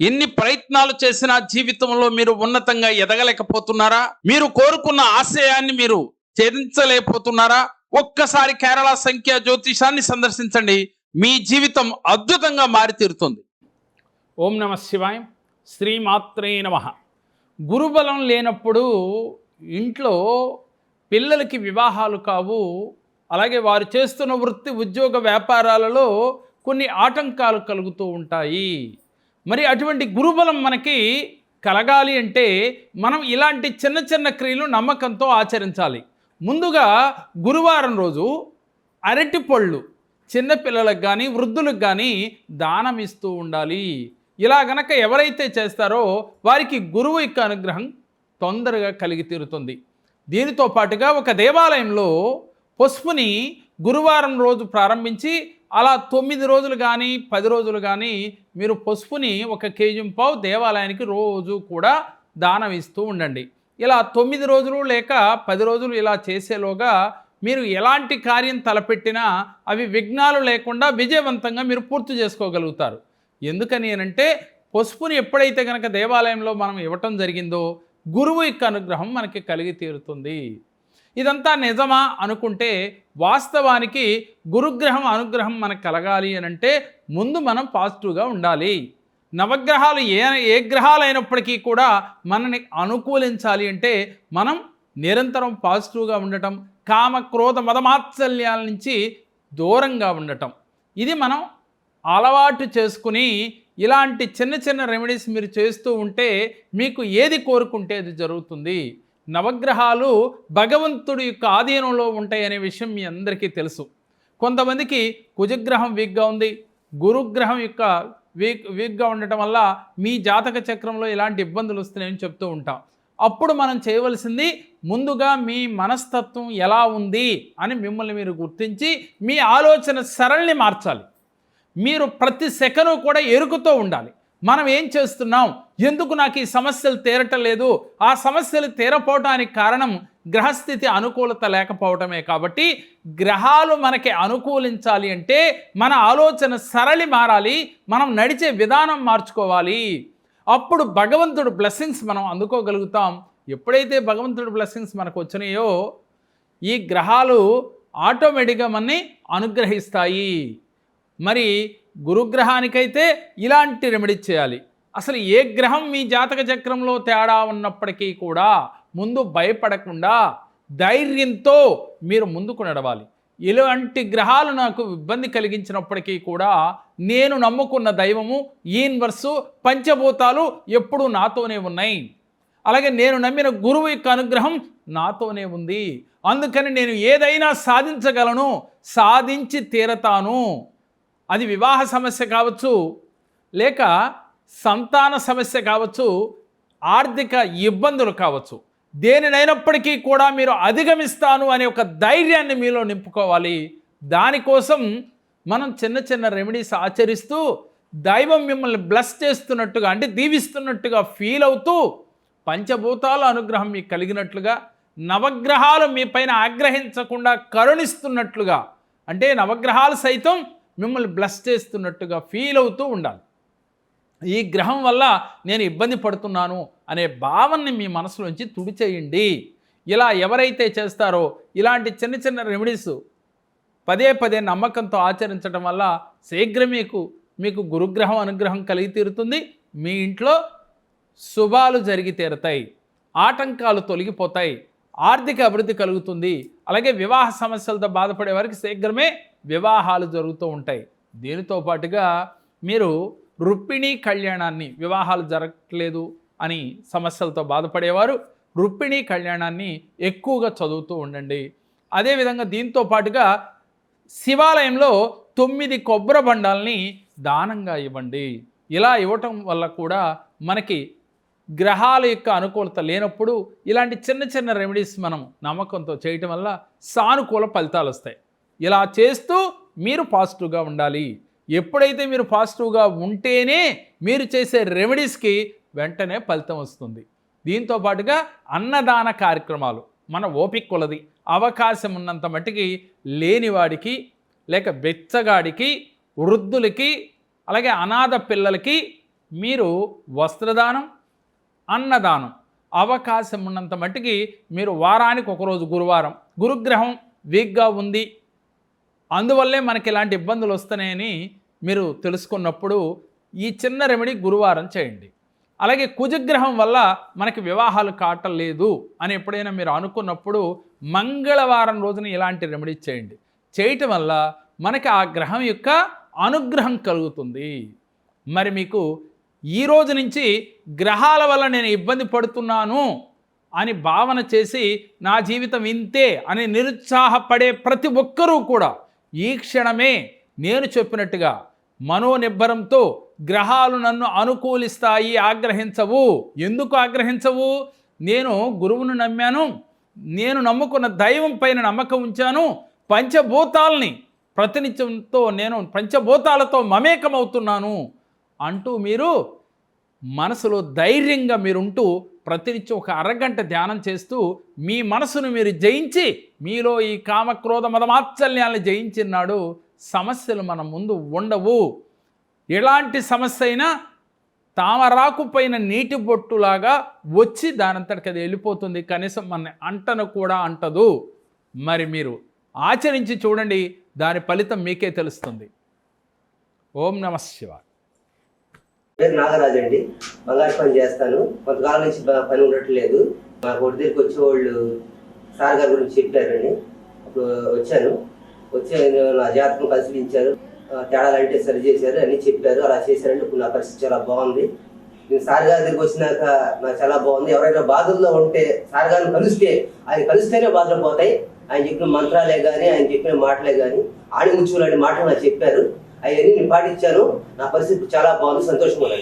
ఎన్ని ప్రయత్నాలు చేసినా జీవితంలో మీరు ఉన్నతంగా ఎదగలేకపోతున్నారా? మీరు కోరుకున్న ఆశయాన్ని మీరు ఛేదించలేకపోతున్నారా ఒక్కసారి కేరళ సంఖ్య జ్యోతిషాన్ని సందర్శించండి. మీ జీవితం అద్భుతంగా మారితీరుతుంది. ఓం నమ శివాయ. శ్రీమాత్రే నమ. గురుబలం లేనప్పుడు ఇంట్లో పిల్లలకి వివాహాలు కావు. అలాగే వారు చేస్తున్న వృత్తి ఉద్యోగ వ్యాపారాలలో కొన్ని ఆటంకాలు కలుగుతూ ఉంటాయి. మరి అటువంటి గురుబలం మనకి కలగాలి అంటే మనం ఇలాంటి చిన్న చిన్న క్రియలు నమ్మకంతో ఆచరించాలి. ముందుగా గురువారం రోజు అరటి పళ్ళు చిన్నపిల్లలకు కానీ వృద్ధులకు కానీ దానం ఇస్తూ ఉండాలి. ఇలా గనక ఎవరైతే చేస్తారో వారికి గురువు యొక్క అనుగ్రహం తొందరగా కలిగి తీరుతుంది. దీనితో పాటుగా ఒక దేవాలయంలో పసుపుని గురువారం రోజు ప్రారంభించి అలా తొమ్మిది రోజులు కానీ పది రోజులు కానీ మీరు పసుపుని ఒక కేజీ పావు దేవాలయానికి రోజు కూడా దానం ఇస్తూ ఉండండి. ఇలా తొమ్మిది రోజులు లేక పది రోజులు ఇలా చేసేలోగా మీరు ఎలాంటి కార్యం తలపెట్టినా అవి విఘ్నాలు లేకుండా విజయవంతంగా మీరు పూర్తి చేసుకోగలుగుతారు. ఎందుకని అంటే పసుపుని ఎప్పుడైతే కనుక దేవాలయంలో మనం ఇవ్వటం జరిగిందో గురువు యొక్క అనుగ్రహం మనకి కలిగి తీరుతుంది. ఇదంతా నిజమా అనుకుంటే వాస్తవానికి గురుగ్రహం అనుగ్రహం మనకు కలగాలి అని అంటే ముందు మనం పాజిటివ్గా ఉండాలి. నవగ్రహాలు ఏ ఏ గ్రహాలైనప్పటికీ కూడా మనని అనుకూలించాలి అంటే మనం నిరంతరం పాజిటివ్గా ఉండటం కామ క్రోధ మదమాత్సల్యాల నుంచి దూరంగా ఉండటం. ఇది మనం అలవాటు చేసుకుని ఇలాంటి చిన్న చిన్న రెమెడీస్ మీరు చేస్తూ ఉంటే మీకు ఏది కోరుకుంటే అది జరుగుతుంది. నవగ్రహాలు భగవంతుడి యొక్క ఆధీనంలో ఉంటాయి అనే విషయం మీ అందరికీ తెలుసు. కొంతమందికి కుజగ్రహం వీక్గా ఉంది. గురుగ్రహం యొక్క వీక్ వీక్గా ఉండటం వల్ల మీ జాతక చక్రంలో ఇలాంటి ఇబ్బందులు వస్తున్నాయని చెప్తూ ఉంటాం. అప్పుడు మనం చేయవలసింది ముందుగా మీ మనస్తత్వం ఎలా ఉంది అని మిమ్మల్ని మీరు గుర్తించి మీ ఆలోచన సరళిని మార్చాలి. మీరు ప్రతి సెకను కూడా ఎరుకుతూ ఉండాలి. మనం ఏం చేస్తున్నాం? ఎందుకు నాకు ఈ సమస్యలు తీరటం లేదు? ఆ సమస్యలు తీరపోవటానికి కారణం గ్రహస్థితి అనుకూలత లేకపోవటమే కాబట్టి గ్రహాలు మనకి అనుకూలించాలి అంటే మన ఆలోచన సరళి మారాలి మనం నడిచే విధానం మార్చుకోవాలి. అప్పుడు భగవంతుడు బ్లెస్సింగ్స్ మనం అందుకోగలుగుతాం. ఎప్పుడైతే భగవంతుడు బ్లెస్సింగ్స్ మనకు వచ్చినాయో ఈ గ్రహాలు ఆటోమేటిక్గా మనని అనుగ్రహిస్తాయి. మరి గురుగ్రహానికైతే ఇలాంటి రెమెడీ చేయాలి. అసలు ఏ గ్రహం మీ జాతక చక్రంలో తేడా ఉన్నప్పటికీ కూడా ముందు భయపడకుండా ధైర్యంతో మీరు ముందుకు నడవాలి. ఇలాంటి గ్రహాలు నాకు ఇబ్బంది కలిగించినప్పటికీ కూడా నేను నమ్ముకున్న దైవము ఈన్వర్సు పంచభూతాలు ఎప్పుడూ నాతోనే ఉన్నాయి. అలాగే నేను నమ్మిన గురువు యొక్క అనుగ్రహం నాతోనే ఉంది. అందుకని నేను ఏదైనా సాధించగలను సాధించి తీరతాను. అది వివాహ సమస్య కావచ్చు లేక సంతాన సమస్య కావచ్చు ఆర్థిక ఇబ్బందులు కావచ్చు. దేనినైనప్పటికీ కూడా మీరు అధిగమిస్తాను అనే ఒక ధైర్యాన్ని మీలో నింపుకోవాలి. దానికోసం మనం చిన్న చిన్న రెమెడీస్ ఆచరిస్తూ దైవం మిమ్మల్ని బ్లెస్ చేస్తున్నట్టుగా అంటే దీవిస్తున్నట్టుగా ఫీల్ అవుతూ పంచభూతాల అనుగ్రహం మీకు కలిగినట్లుగా నవగ్రహాలు మీ పైన ఆగ్రహించకుండా కరుణిస్తున్నట్లుగా అంటే నవగ్రహాలు సైతం మిమ్మల్ని బ్లెస్ చేస్తున్నట్టుగా ఫీల్ అవుతూ ఉండాలి. ఈ గ్రహం వల్ల నేను ఇబ్బంది పడుతున్నాను అనే భావనని మీ మనసులోంచి తుడిచేయండి. ఇలా ఎవరైతే చేస్తారో ఇలాంటి చిన్న చిన్న రెమెడీస్ పదే పదే నమ్మకంతో ఆచరించడం వల్ల శీఘ్ర మీకు మీకు గురుగ్రహం అనుగ్రహం కలిగి తీరుతుంది. మీ ఇంట్లో శుభాలు జరిగి తీరతాయి. ఆటంకాలు తొలగిపోతాయి. ఆర్థిక అభివృద్ధి కలుగుతుంది. అలాగే వివాహ సమస్యలతో బాధపడే వారికి శీఘ్రమే వివాహాలు జరుగుతూ ఉంటాయి. దీనితో పాటుగా మీరు రుక్మిణీ కళ్యాణాన్ని వివాహాలు జరగట్లేదు అని సమస్యలతో బాధపడేవారు రుక్మిణీ కళ్యాణాన్ని ఎక్కువగా చదువుతూ ఉండండి. అదేవిధంగా దీంతో పాటుగా శివాలయంలో తొమ్మిది కొబ్బరి బండాల్ని దానంగా ఇవ్వండి. ఇలా ఇవ్వటం వల్ల కూడా మనకి గ్రహాల యొక్క అనుకూలత లేనప్పుడు ఇలాంటి చిన్న చిన్న రెమెడీస్ మనం నమ్మకంతో చేయటం వల్ల సానుకూల ఫలితాలు వస్తాయి ఇలా చేస్తూ మీరు పాజిటివ్గా ఉండాలి. ఎప్పుడైతే మీరు పాజిటివ్గా ఉంటేనే మీరు చేసే రెమెడీస్కి వెంటనే ఫలితం వస్తుంది. దీంతో పాటుగా అన్నదాన కార్యక్రమాలు మన ఓపిక కొలది. అవకాశం ఉన్నంత మట్టికి లేనివాడికి లేక బెచ్చగాడికి వృద్ధులకి అలాగే అనాథ పిల్లలకి మీరు వస్త్రదానం అన్నదానం. అవకాశం ఉన్నంత మట్టికి మీరు వారానికి ఒకరోజు గురువారం గురుగ్రహం వీక్గా ఉంది. అందువల్లే మనకి ఇలాంటి ఇబ్బందులు వస్తున్నాయని మీరు తెలుసుకున్నప్పుడు ఈ చిన్న రెమెడీ గురువారం చేయండి. అలాగే కుజగ్రహం వల్ల మనకి వివాహాలు కావటం లేదు అని ఎప్పుడైనా మీరు అనుకున్నప్పుడు మంగళవారం రోజున ఇలాంటి రెమెడీ చేయండి. చేయటం వల్ల మనకి ఆ గ్రహం యొక్క అనుగ్రహం కలుగుతుంది. మరి మీకు ఈ రోజు నుంచి గ్రహాల వల్ల నేను ఇబ్బంది పడుతున్నాను అని భావన చేసి నా జీవితం ఇంతే అని నిరుత్సాహపడే ప్రతి ఒక్కరూ కూడా ఈ క్షణమే నేను చెప్పినట్టుగా మనోనిబ్బరంతో గ్రహాలు నన్ను అనుకూలిస్తాయి ఆగ్రహించవు. ఎందుకు ఆగ్రహించవు? నేను గురువును నమ్మాను నేను నమ్ముకున్న దైవం పైన నమ్మకం ఉంచాను పంచభూతాల్ని ప్రతినిత్యంతో నేను పంచభూతాలతో మమేకమవుతున్నాను అంటూ మీరు మనసులో ధైర్యంగా మీరుంటూ ప్రతినిత్యం ఒక అరగంట ధ్యానం చేస్తూ మీ మనసును మీరు జయించి మీలో ఈ కామక్రోధ మదమాత్సల్యాన్ని జయించినాడు సమస్యలు మన ముందు ఉండవు. ఎలాంటి సమస్య అయినా తామరాకు పైన నీటి బొట్టులాగా వచ్చి దానంతటికి అది వెళ్ళిపోతుంది. కనీసం మన అంటను కూడా అంటదు. మరి మీరు ఆచరించి చూడండి దాని ఫలితం మీకే తెలుస్తుంది. ఓం నమ శివాయ. పేరు నాగరాజు అండి. బంగారు పని చేస్తాను. కొంతకాలం నుంచి పని ఉండట్లేదు మా కొట్టి దగ్గరికి వచ్చేవాళ్ళు సార్ గారి గురించి చెప్పారండి. అప్పుడు వచ్చాను. వచ్చి నా జాతకం పరిశీలించారు. తేడాలంటే తేడాలు అంటే సరి చేశారు. అన్ని చెప్పారు. అలా చేశారండి. ఇప్పుడు నా పరిస్థితి చాలా బాగుంది. నేను సార్ గారి దగ్గరికి వచ్చినాక నాకు చాలా బాగుంది. ఎవరైనా బాధల్లో ఉంటే సార్ గారిని కలిస్తే ఆయన కలిస్తేనే బాధలు పోతాయి. ఆయన చెప్పిన మంత్రాలే కానీ ఆయన చెప్పిన మాటలే కానీ ఆడి ముచ్చులాంటి మాటలు నాకు చెప్పారు. అవన్నీ నేను పాటించాను నా పరిస్థితి చాలా బాగుంది. సంతోషంగా